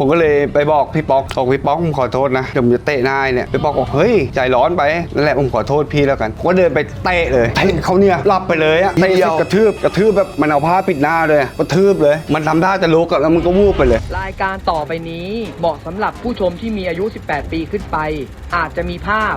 ผมก็เลยไปบอกพี่ป๊อกบอกพี่ป๊อกผมขอโทษนะเดี๋ยวผมจะเตะหน้าไอ้เนี่ยพี่ป๊อกบอกเฮ้ยใจร้อนไปนั่นแหละผมขอโทษพี่แล้วกันผมก็เดินไปเตะเลยเตะเขาเนี่ยหลับไปเลยอะเตะเสร็จกระทืบกระทืบแบบมันเอาผ้าปิดหน้าเลยกระทืบเลย มันทำท่าจะลุกอะแล้วมันก็วูบไปเลย รายการต่อไปนี้เหมาะสำหรับผู้ชมที่มีอายุ 18 ปีขึ้นไป อาจจะมีภาพ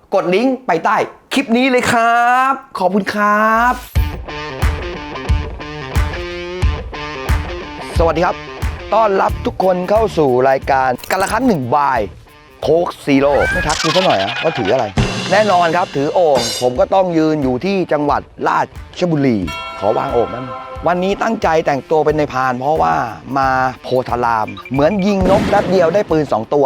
กดลิงก์ไปใต้คลิปนี้เลยครับ ขอบคุณครับ สวัสดีครับ ต้อนรับทุกคนเข้าสู่รายการกันละครั้งหนึ่งบาย โคกซีโร่ไม่ทักกูซะหน่อยอะว่าถืออะไร แน่นอนครับถือโอ่งผมก็ต้องยืนอยู่ที่จังหวัดราชบุรี ขอวางโอ่งนั้นวันนี้ตั้งใจแต่งตัวเป็นในพาน เพราะว่ามาโพธาราม เหมือนยิงนกนัดเดียวได้ปืน 2 ตัว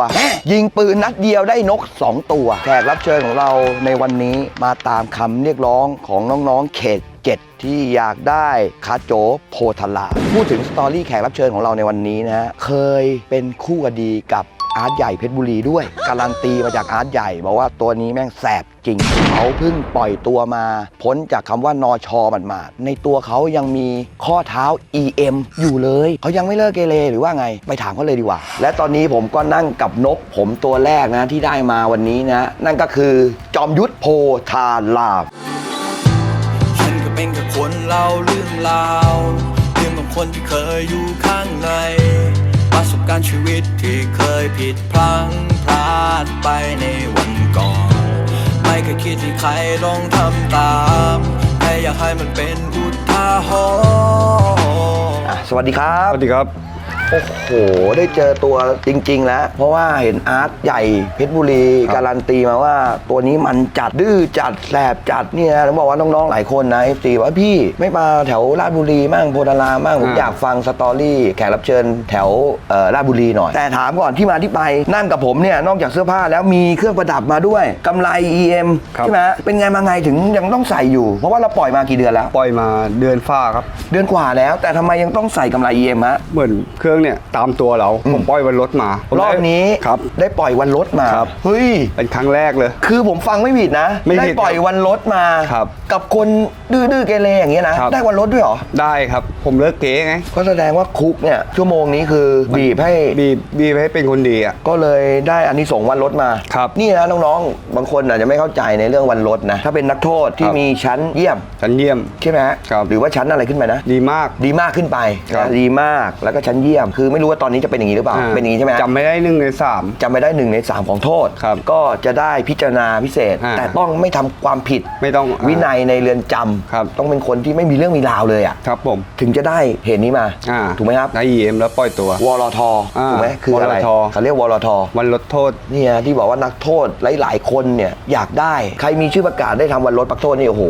ยิงปืนนัดเดียวได้นก 2 ตัว แขกรับเชิญของเราในวันนี้มาตามคำเรียกร้องของน้องๆเขต7ที่อยากได้คาโจโพธารามพูดถึงสตอรี่แขกรับเชิญของเราในวันนี้นะ เคยเป็นคู่คดีกับ อาร์ตใหญ่เพชรบุรีด้วย การันตีมาจากอาร์ตใหญ่บอกว่าตัวนี้แม่งแสบจริงเขาเพิ่งปล่อยตัวมา พ้นจากคำว่านอชอมันมาดๆในตัวเขายังมีข้อเท้า EM อยู่เลยเขายังไม่เลิกเกเรหรือว่าไงไปถามเขาเลยดีกว่า และตอนนี้ผมก็นั่งกับนกผมตัวแรกนะที่ได้มาวันนี้นะ นั่นก็คือจอมยุทธโพธารามฉันก็เป็นแค่คนเล่าเรื่องราวเรื่องของคนที่เคยอยู่ข้างใน การณ์ชีวิตที่เคยผิดพลั้งพลาดไปในวันก่อน ไม่เคยคิดที่ใครลองทำตามแค่อยากให้มันเป็นอุทาหรณ์ อะสวัสดีครับ สวัสดีครับ โอ้โห ได้เจอตัวจริง ๆ แล้ว เพราะว่าเห็นอาร์ตใหญ่เพชรบุรีครับการันตีมาว่าตัวนี้มันจัดดื้อจัดแสบจัดเนี่ยต้องบอกว่าน้องๆหลายคนนะเอฟซีว่าพี่ไม่มาแถวราชบุรีมั่งโพธารามมั่งผมอยากฟังสตอรี่แขกรับเชิญแถวเอ่อราชบุรีหน่อย แต่ถามก่อนที่มาที่ไปนั่งกับผมเนี่ยนอกจากเสื้อผ้าแล้วมีเครื่องประดับมาด้วยกำไร EM ครับใช่ไหมเป็นไงมาไงถึงยังต้องใส่อยู่ เพราะว่าเราปล่อยมากี่เดือนแล้ว ปล่อยมาเดือนฝ้าครับ เดือนกว่าแล้ว แต่ทำไมยังต้องใส่กำไร EM ฮะเหมือนเครื่องเนี่ยตามตัวเราผมปล่อยวันรถมาผมรอบนี้ครับได้ปล่อยวันรถมาครับเฮ้ยเป็นครั้งแรกเลย คือผมฟังไม่ผิดนะไม่ผิดได้ปล่อยวันรถมาครับกับคนดื้อๆเกเรอย่างเงี้ยนะครับได้วันรถด้วยเหรอได้ครับ ผมเลิกเก๋ไงก็แสดงว่าคุกเนี่ยชั่วโมงนี้คือบีบให้บีบบีบให้เป็นคนดีอะก็เลยได้อันนี้ส่งส์วันรถมาครับนี่นะน้องๆ บางคนอาจจะไม่เข้าใจในเรื่องวันรถนะถ้าเป็นนักโทษที่ครับมีชั้นเยี่ยมชั้นเยี่ยมใช่ไหมฮะครับหรือว่าชั้นอะไรขึ้นไปนะ ดีมากดีมากขึ้นไปครับนะดีมากแล้วก็ชั้นเยี่ยมคือไม่รู้ว่าตอนนี้จะเป็นอย่างนี้หรือเปล่า อ่าเป็นอย่างนี้ใช่ไหมฮะจำไม่ได้หนึ่งในสาม จำไม่ได้หนึ่งในสามของโทษ ครับก็จะได้พิจารณาพิเศษ อ่า แต่ต้องไม่ทำความผิด ไม่ต้องวินัยในเรือนจำครับ ต้องเป็นคนที่ไม่มีเรื่องมีราวเลยอะครับผม ถึงจะได้เหตุนี้มาอ่าถูกไหมครับได้ EM แล้วปล่อยตัว วรทอ่าถูกไหมคืออะไรวรท เขาเรียกวรท วันลดโทษ เนี่ยที่บอกว่านักโทษหลาย ๆ คนเนี่ยอยากได้ใครมีชื่อประกาศได้ทำวันลดปักโทษนี่โอ้โห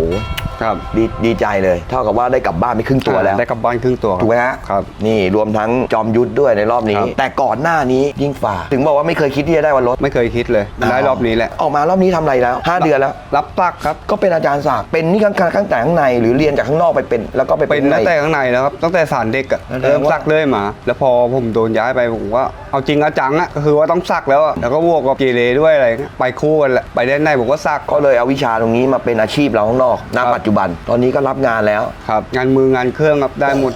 ครับดีดีใจเลย เท่ากับว่าได้กลับบ้านไปครึ่งตัวแล้ว ได้กลับบ้านครึ่งตัวครับถูกไหมฮะครับ นี่รวมทั้งจอมยุทธด้วยในรอบนี้ ครับ แต่ก่อนหน้านี้ยิ่งฝ่า ถึงบอกว่าไม่เคยคิดที่จะได้วันลดไม่เคยคิดเลยได้รอบนี้แหละ ออกมารอบนี้ทำอะไรแล้ว 5 เดือนแล้ว รับปลักครับก็เป็นอาจารย์ศักดิ์เป็นนี่ข้างข้างแต่ข้างในหรือเรียนจากข้างนอกไปเป็น แล้วก็ไปเป็นข้างในตั้งแต่ข้างในแล้วครับตั้งแต่สารเด็กอะแสดงว่า เริ่มสักเรื่อยมา แล้วพอผมโดนย้ายไปผมว่า เอาจริงเอาจังอะก็คือว่าต้องสักแล้วอะแล้วก็บวกกับเกเรด้วยอะไรเงี้ยไปคู่กันแหละไปได้ในผมก็สักก็เลยเอาวิชาตรงนี้มาเป็นอาชีพเราข้างนอกณครับปัจจุบัน ตอนนี้ก็รับงานแล้ว ครับ งานมืองานเครื่องครับได้หมด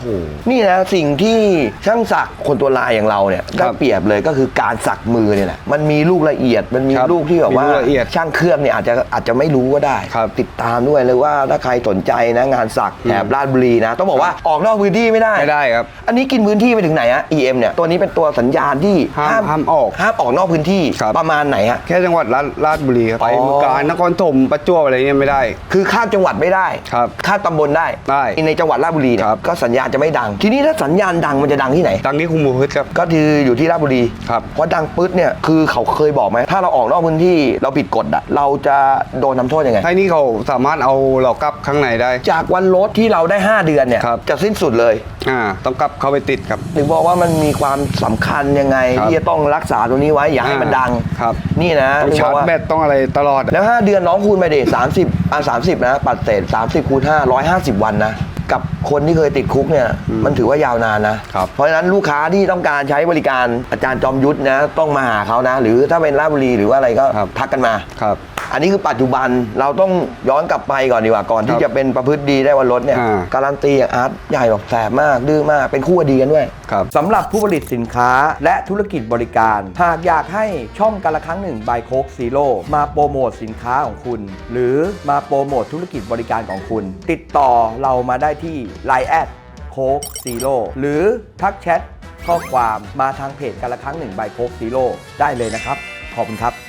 นี่นะสิ่งที่ช่างสักคนตัวลายอย่างเราเนี่ยคได้รับเปรียบเลยก็คือการสักมือเนี่ยแหละมันมีลูกละเอียดมันมีครับลูกที่แบบว่ามีลูกละเอียดช่างเครื่องเนี่ยอาจจะอาจจะไม่รู้ก็ได้ ครับติดตามด้วยเลยว่าถ้าใครสนใจนะงานสักแถบลาดบุรีนะ ต้องบอกว่าออกนอกพื้นที่ไม่ได้ไม่ได้ครับ อันนี้กินพื้นที่ไปถึงไหนอะ EM เนี่ยตัวนี้เป็นตัวสัญญาณที่ห้ามห้ามออกห้ามออกนอกพื้นที่ครับ ประมาณไหนฮะ แค่จังหวัดราชราชบุรีครับไปอ๋อเมืองการนครถมประจวบอะไรเงี้ยไม่ได้ คือข้ามจังหวัดไม่ได้ครับข้ามตำบลได้ได้ในจังหวัดราชบุรีเนี่ยครับ ก็สัญญาณจะไม่ดัง ทีนี้ถ้าสัญญาณดังมันจะดังที่ไหนดังที่คุมพืชครับ ก็คืออยู่ที่ราชบุรีครับเพราะดังปึ๊ดเนี่ยคือเขาเคยบอกไหมถ้าเราออกนอกพื้นที่เราผิดกฎอะเราจะโดนทำโทษยังไงไอ้นี่เขาสามารถเอาเรากลับข้างในได้ จากวันลดที่เราได้5เดือนเนี่ยครับ จะสิ้นสุดเลย อ่า ต้องกลับเข้าไปติดครับ ถึงบอกว่ามันมีความสำคัญยังไงครับที่จะต้องรักษาตัวนี้ไว้อย่าให้มันดังครับ นี่นะต้องชาร์จว่าแบตต้องอะไรตลอดแล้ว 5 เดือนน้องคูณไปดิ30อะ30นะ ปัดเศษ30คูณ5 150วันนะ กับคนที่เคยติดคุกเนี่ย มันถือว่ายาวนานนะ ครับ เพราะฉะนั้นลูกค้าที่ต้องการใช้บริการอาจารย์จอมยุทธนะ ต้องมาหาเขานะ หรือถ้าเป็นราชบุรีหรือว่าอะไรก็ครับ ทักกันมา ครับ อันนี้คือปัจจุบันเราต้องย้อนกลับไปก่อนดีกว่าก่อนที่ครับจะเป็นประพฤติดีได้วันรถเนี่ยอ่า การันตีอย่างอาร์ตใหญ่แบบแสบมากดื้อมากเป็นคู่ดีกันด้วย ครับ สำหรับผู้ผลิตสินค้าและธุรกิจบริการ หากอยากให้ช่องกันละครั้งหนึ่งบายโคกซีโร่มาโปรโมทสินค้าของคุณ หรือมาโปรโมทธุรกิจบริการของคุณ ติดต่อเรามาได้ที่ Line แอดโคกซีโร่หรือทักแชทข้อความมาทางเพจกันละครั้งหนึ่งบายโคกซีโร่ได้เลยนะครับ ขอบคุณครับ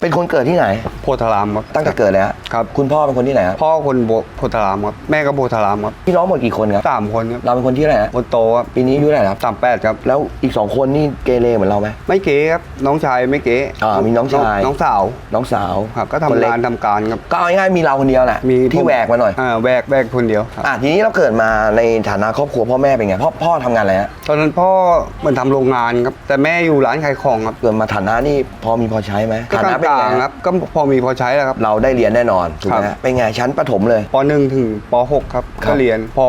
เป็นคนเกิดที่ไหน โพธารามครับตั้งแต่เกิดเลยฮะครับคุณพ่อเป็นคนที่ไหนครับพ่อคนโบโพธารามครับแม่ก็โพธารามครับพี่น้องหมดกี่คนครับสามคนครับเราเป็นคนที่ไหนฮะคนโตครับปีนี้อายุเท่าไหร่ครับสามแปดครับแล้วอีกสองคนนี่เกเรเหมือนเราไหม ไม่เก๋ครับน้องชายไม่เก๋อ่ามีน้องชาย น้องสาวน้องสาวครับก็คนทำเล็งานทำการครับ ก็เอาง่ายๆมีเราคนเดียวแหละมีที่ผมแหวกมาหน่อยอ่าแหวกแหวกคนเดียวครับอะทีนี้เราเกิดมาในฐานะครอบครัวพ่อแม่เป็นไงพ่อพ่อทำงานอะไรฮะตอนนั้นพ่อเหมือนทำโรงงานครับแต่แม่อยู่ร้านขายของครับเกิดมาฐานะนี่พอมีพอใช้ไหมก็ฐากนะเป็นลาไงงๆคฮะรับก็พอมีพอใช้แล้วครับ เราได้เรียนแน่นอนถูกไหมครัฮะบเป็นไงชั้นประถมเลยป .1 ถึงป .6 ครับครับก็เรียนพอ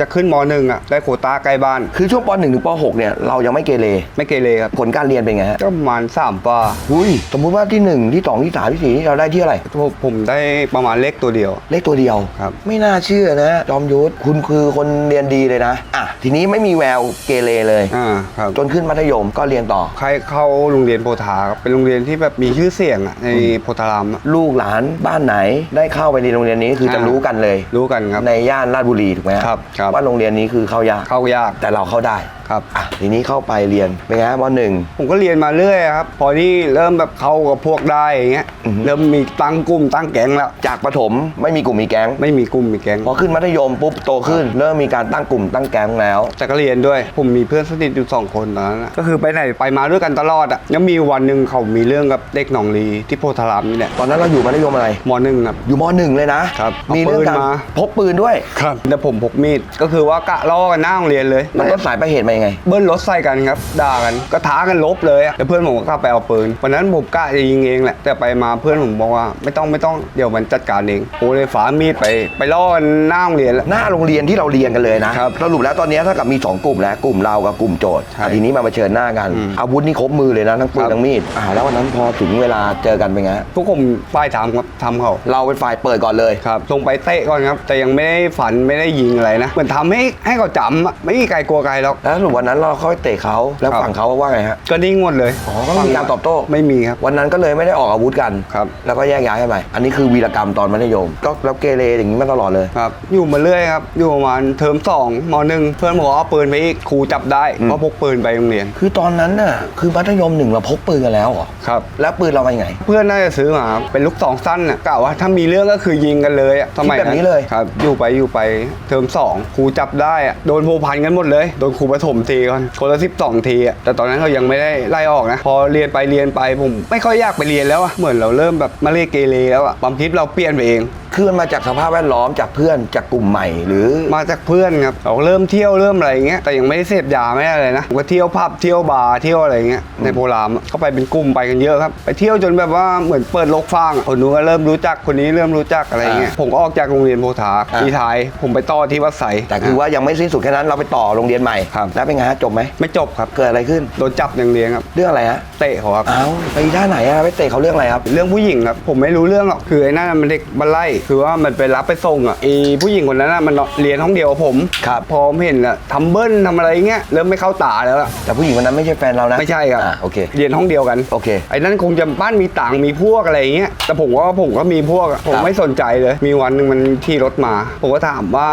จะขึ้นม .1 อะได้โควต้าใกล้บ้าน คือช่วงป .1 ถึงป .6 เนี่ยเรายังไม่เกเรไม่เกเรครับผลการเรียนเป็นไงฮะก็ประมาณ3ป้าอุ้ยสมมุติว่าที่ 1 ที่ 2 ที่ 3 ที่ 4 ที่เราได้ที่อะไรผมผมได้ประมาณเลขตัวเดียว เลขตัวเดียวครับ ไม่น่าเชื่อนะ จอมยุทธคุณคือคนเรียนดีเลยนะอะทีนี้ไม่มีแววเกเรเลยอ่าครับจนขึ้นมัธยมก็เรียนต่อใครเข้าโรงเรียนโพธาครับเป็นโรงเรียนที่แบบมีชื่อเสียงอะในโพธารามอะลูกหลานบ้านไหนได้เข้าไปในโรงเรียนนี้คือจะอ่ารู้รู้กันเลย รู้กันครับ ในย่านราชบุรีถูกไหมฮะครับครับ ว่าโรงเรียนนี้คือเข้ายาก เข้ายาก แต่เราเข้าได้ ครับ อะทีนี้เข้าไปเรียนเป็นไงฮะมหนึ่ง ผมก็เรียนมาเรื่อยครับ พอที่เริ่มแบบเข้ากับพวกได้อย่างเงี้ยอือฮึ เริ่มมีตั้งกลุ่มตั้งแก๊งแล้ว จากประถมไม่มีกลุ่มมีแก๊งไม่มีกลุ่มมีแก๊งพอขึ้นมัธยมปุ๊บโตขึ้น เริ่มมีการตั้งกลุ่มตั้งแก๊งแล้ว แต่ก็เรียนด้วย ผมมีเพื่อนสนิทอยู่สองคนตอนนั้นอะก็คือไปไหนไปมาด้วยกันตลอดอะแล้วมีวันหนึ่งเขามีเรื่องกับเด็กหนองลีที่โพธารามนี่แหละตอนนั้นเราอยู่มัธยมอะไร มหนึ่งครับ อยู่มหนึ่งเลยนะครับมีเรื่องการเอาปืนมา พกปืนด้วย ครับแต่ผมพกมีดก็คือว่ากะล่อกันหน้าโรงเรียนเลย มันต้นสายปลายเหตุมายังไงเบิ้ลรถใส่กันครับ ด่ากันก็ท้ากันลบเลยอะแล้วเพื่อนผมก็กลับไปเอาปืนวันนั้นผมกะจะยิงเองแหละแต่ไปมาเพื่อนผมบอกว่าไม่ต้องไม่ต้องเดี๋ยวมันจัดการเองผมเลยฝามีดไป ไปล่อกันหน้าโรงเรียนแล้ว หน้าโรงเรียนที่เราเรียนกันเลยนะครับสรุปแล้วตอนนี้ถ้ากับมี 2 กลุ่มแล้วกลุ่มเรากับกลุ่มโจทย์ใช่อะทีนี้มาเผชิญหน้ากัน อืมอาวุธนี่ครบมือเลยนะทั้งปืนครับ ทั้งมีดอ่าแล้ววันนั้นพอถึงเวลาเจอกันเป็นไงฮะพวกผมฝ่ายทำครับทำเขา เราเป็นฝ่ายเปิดก่อนเลย ครับลงไปเตะก่อนครับ แต่ยังไม่ได้ฝันไม่ได้ยิงอะไรนะ เหมือนทำให้ให้เขาจำอะไม่มีใครกลัวใครหรอก แล้วสรุปวันนั้นเราค่อยเตะเขาแล้วครับ ฝั่งเขาว่าไงฮะก็นิ่งหมดเลยอ๋อก็ไม่มีการตอบโต้ไม่มีครับ วันนั้นก็เลยไม่ได้ออกอาวุธกัน ครับ แล้วก็แยกย้ายกันไปอันนี้คือวีรกรรมตอนมัธยม ก็แล้วเกเรอย่างนี้มาตลอดเลย ครับ อยู่มาเรื่อยครับ อยู่ประมาณเทอมสองมหนึ่งเพื่อนบอกว่าเอาปืนไปอีกครูจับได้อืมเพราะพกปืนไปโรงเรียนคือตอนนั้นน่ะคือมัธยมหนึ่งเราพกปืนกันแล้วเหรอครับ แล้วปืนเราไปไหน เพื่อนน่าจะซื้อมาครับเป็นลูกสองสั้นน่ะกะว่าถ้ามีเรื่องก็คือยิงกันเลยอะสมัยคิดแบบนี้เลย ครับ อยู่ไปอยู่ไปเทอมสองครูจับได้อะโดนโพพันกันหมดเลย โดนครูประถมทีก่อนคนละสิบสองทีอะแต่ตอนนั้นเขายังไม่ได้ไล่ออกนะ พอเรียนไปเรียนไปผมไม่ค่อยอยากไปเรียนแล้วอะเหมือนเราเริ่มแบบมาเล่นเกเรแล้วอะความคิดเราเปลี่ยนไปเองคือมันมาจากสภาพแวดล้อมจากเพื่อนจากกลุ่มใหม่หรือมาจากเพื่อนครับเราเริ่มเที่ยวเริ่มอะไรอย่างเงี้ยแต่ยังไม่ได้เสพยาไม่ได้อะไรนะผมก็เที่ยวผับเที่ยวบาร์เที่ยวอะไรอย่างเงี้ยในโพรามอะก็ไปเป็นกลุ่มไปกันเยอะครับไปเที่ยวจนแบบว่าเหมือนเปิดโลกฟ้างอะคนนู้นก็เริ่มรู้จักคนนี้เริ่มรู้จักอะไรอย่างเงี้ยผมก็ออกจากโรงเรียนโพธาปีท้ายผมไปต่อที่วัดไสแต่คือว่ายังไม่สิ้นสุดแค่นั้นเราไปต่อโรงเรียนใหม่ครับแล้วเป็นไงฮะจบไหมไม่จบครับ เกิดอะไรขึ้น โดนจับอย่างเดียวครับ เรื่องอะไรฮะ เตะเขาครับ เอ้าไปท่าไหนอะไปเตะเขาเรื่องอะไรครับ เรื่องผู้หญิงครับ ผมไม่รู้เรื่องหรอก คือไอ้นั่นมันเด็กบันไล่คือว่ามันไปรับไปส่งอะไอ้ผู้หญิงคนนั้นน่ะมันเรียนห้องเดียวกับผม ครับ พอผมเห็นอะทำเบิ้ลทำอะไรเงี้ย เริ่มไม่เข้าตาแล้วอะแต่ผู้หญิงคนนั้นไม่ใช่แฟนเรานะไม่ใช่ครับ อ่าโอเค เรียนห้องเดียวกัน โอเค ไอ้นั่นคงจะบ้านมีต่างค์มีพวกอะไรอย่างเงี้ย แต่ผมว่าผมก็มีพวกอะผมครับไม่สนใจเลย มีวันหนึ่งมันขี่รถมา ผมก็ถามว่า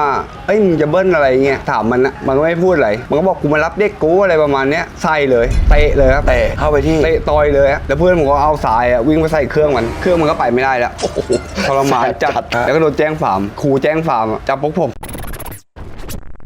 เอ้ยมึงจะเบิ้ลอะไรเงี้ย ถามมันอะมันก็ไม่พูดอะไร มันก็บอกกูมารับเด็กกูอะไรประมาณเนี้ยใส่เลยเตะเลยครับเตะเข้าไปที่เตะต่อยเลยอะแล้วเพื่อนผมก็เอาสายอะวิ่งไปใส่เครื่องมันเครื่องมันก็ไปไม่ได้แล้วโอ้โหทรมานจัดจัดนะแล้วก็โดนแจ้งฟาร์มครูแจ้งฟาร์มอะจับพวกผม